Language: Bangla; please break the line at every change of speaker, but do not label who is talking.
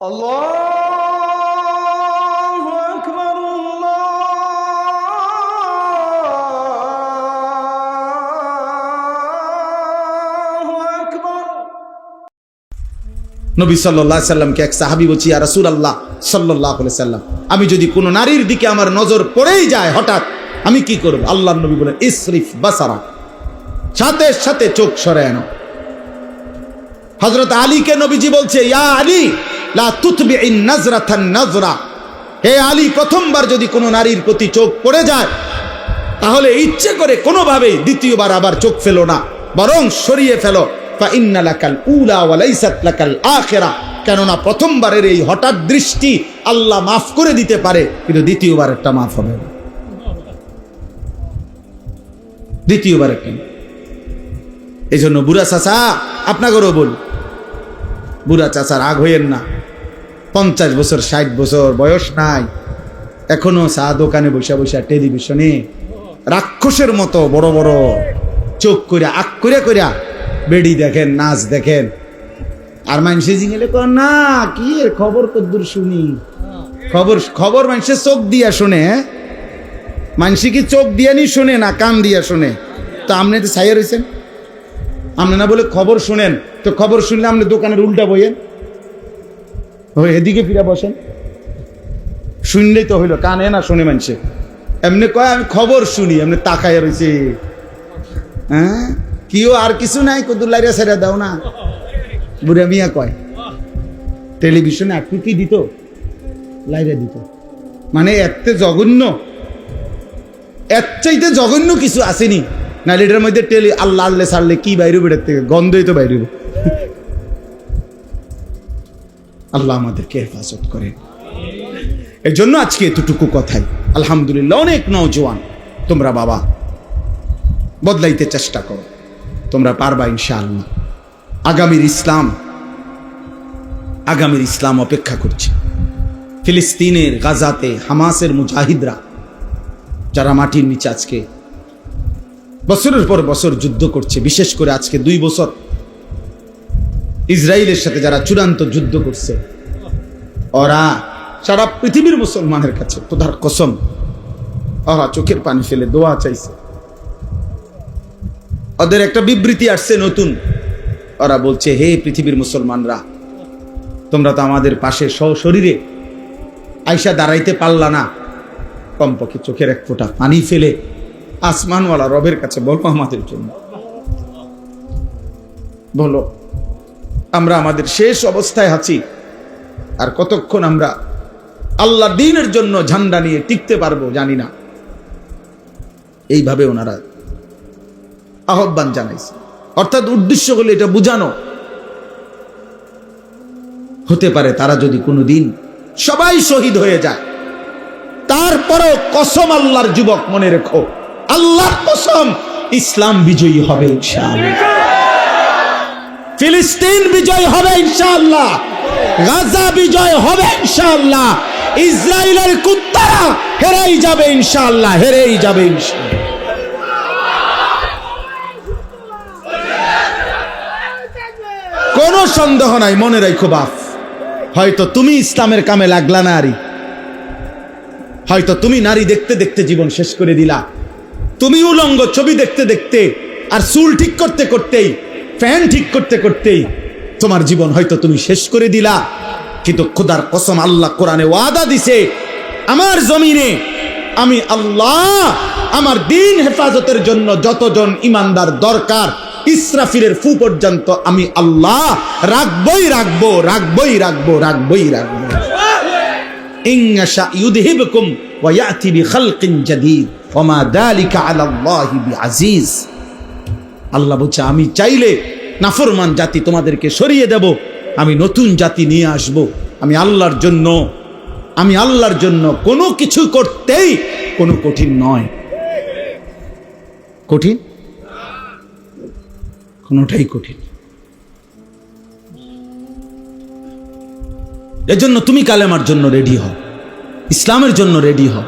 الله أكبر الله أكبر
নবী সাল্লাহ সাল্লামকে এক সাহাবি বলছি আর রাসুল আল্লাহ সাল্লাহ সাল্লাম আমি যদি কোনো নারীর দিকে আমার নজর পড়েই যায় হঠাৎ আমি কি করব আল্লাহ নবী বলেন ইসরিফ বাসারা সাথে সাথে চোখ সরে আনো হজরত আলীকে নবীজি বলছে ইয়া আলী নাজরা। হে আলী, প্রথমবার যদি কোনো নারীর প্রতি চোখ পড়ে যায়, তাহলে ইচ্ছে করে কোনোভাবেই দ্বিতীয়বার আবার চোখ ফেলো না, বরং সরিয়ে ফেলো। কেননা প্রথমবারের এই হঠাৎ দৃষ্টি আল্লাহ মাফ করে দিতে পারে, কিন্তু দ্বিতীয়বার একটা মাফ হবে না। দ্বিতীয়বার কেন? এই জন্য বুড়া চাচা, আপনাকেও বল, বুড়া চাচার আগ হইয়েন না। পঞ্চাশ বছর, ষাট বছর, বয়স নাই। এখনও চা দোকানে বসে বসে টেলিভিশনে রাক্ষসের মতো বড় বড় চোখ করিয়া আক করিয়া করিয়া বেড়ি দেখেন, নাচ দেখেন। আর মানুষে জিঙেলে কর না, কি খবর কদ্দুর শুনি? খবর খবর মানুষের চোখ দিয়া শুনে হ্যাঁ? মানুষ কি চোখ দিয়া নি শুনে না কান দিয়া শুনে? তো আপনি তো ছাইয়া রয়েছেন আপনি না বলে খবর শুনেন। তো খবর শুনলে আপনি দোকানের উল্টা বইয়েন। এদিকে ফিরা বসেন। শুনলেই তো হইল, কানে না শুনে মানুষে এমনি কয়, আমি খবর শুনি, এমনি তাকায় রয়েছে। হ্যাঁ? কিও আর কিছু নাই, কদুর লাইরা সেরা দাও না। বুড়া মিয়া কয় টেলিভিশনে একটু কি দিত? লাইরা দিত। মানে এতে জঘন্য। এর চাইতে জঘন্য কিছু আসেনি। নাহলে মধ্যে টেলি আল্লাহ আল্লে সারলে কি বাইরে থেকে গন্ধই তো বাইরে। আল্লাহ আমাদেরকে হেফাজত করেন। এর জন্য আজকে এতটুকু কথাই। আলহামদুলিল্লাহ, অনেক নওজোয়ান। তোমরা বাবা, বদলাইতে চেষ্টা করো। তোমরা পারবা ইনশাআল্লাহ। আগামীর ইসলাম আগামীর ইসলাম অপেক্ষা করছে। ফিলিস্তিনের, গাজাতে, হামাসের মুজাহিদরা, যারা মাটির নিচে আজকে বছরের পর বছর যুদ্ধ করছে, বিশেষ করে আজকে দুই বছর ইসরায়েলের সাথে যারা চূড়ান্ত যুদ্ধ করছে, ওরা সারা পৃথিবীর মুসলমানের কাছে খোদার কসম, ওরা চোখের পানি ফেলে দোয়া চাইছে। ওদের একটা বিবৃতি আসছে নতুন। ওরা বলছে, হে পৃথিবীর মুসলমানরা, তোমরা তো আমাদের পাশে শরীরে আইসা দাঁড়াইতে পারলা না। কমপক্ষে চোখের এক ফোঁটা পানি ফেলে আসমানওয়ালা রবের কাছে বলো আমাদের জন্য। বলো আমরা আমাদের শেষ অবস্থায় আছি। আর কতক্ষণ আমরা আল্লাহ দিনের জন্য ঝান্ডা নিয়ে টিকতে পারব জানি না। এইভাবে ওনারা আহ্বান জানাইছে। অর্থাৎ উদ্দেশ্য হলো এটা বুঝানো। হতে পারে তারা যদি কোনো দিন সবাই শহীদ হয়ে যায়, তারপরেও কসম আল্লাহর যুবক মনে রেখো, আল্লাহর কসম ইসলাম বিজয়ী হবে ইনশাআল্লাহ। ফিলিস্তিন বিজয় হবে ইনশাআল্লাহ। গাজা বিজয় হবে ইনশাআল্লাহ। ইসরায়েলের কুত্তারা হেরেই যাবে ইনশাআল্লাহ, হেরেই যাবে ইনশাআল্লাহ। কোনো সন্দেহ নাই, মনে রাখো বাপ। হয়তো তুমি ইসলামের কামে লাগলা নারী। হয়তো তুমি নারী দেখতে দেখতে জীবন শেষ করে দিলা। তুমি উলঙ্গ ছবি দেখতে দেখতে আর চুল ঠিক করতে করতেই ফ্যান ঠিক করতে করতেই তোমার জীবন হয়তো তুমি শেষ করে দিলা। কিন্তু খোদার কসম আল্লাহ কোরআনে ওয়াদা দিছে, আমার জমিনে আমি আল্লাহ আমার দিন হেফাজতের জন্য যতজন ইমানদার দরকার, ইসরাফিলের ফু পর্যন্ত আমি আল্লাহ রাখবই রাখব রাখবই রাখব রাখবই রাখব। আল্লাহ বলছে, আমি চাইলে নাফরমান জাতি তোমাদেরকে সরিয়ে দেব। আমি নতুন জাতি নিয়ে আসব। আমি আল্লাহর জন্য, আমি আল্লাহর জন্য কোনো কিছু করতেই কোনো কঠিন নয়। কঠিন? কোনোটাই কঠিন। এজন্য তুমি কালেমার জন্য রেডি হও। ইসলামের জন্য রেডি হও।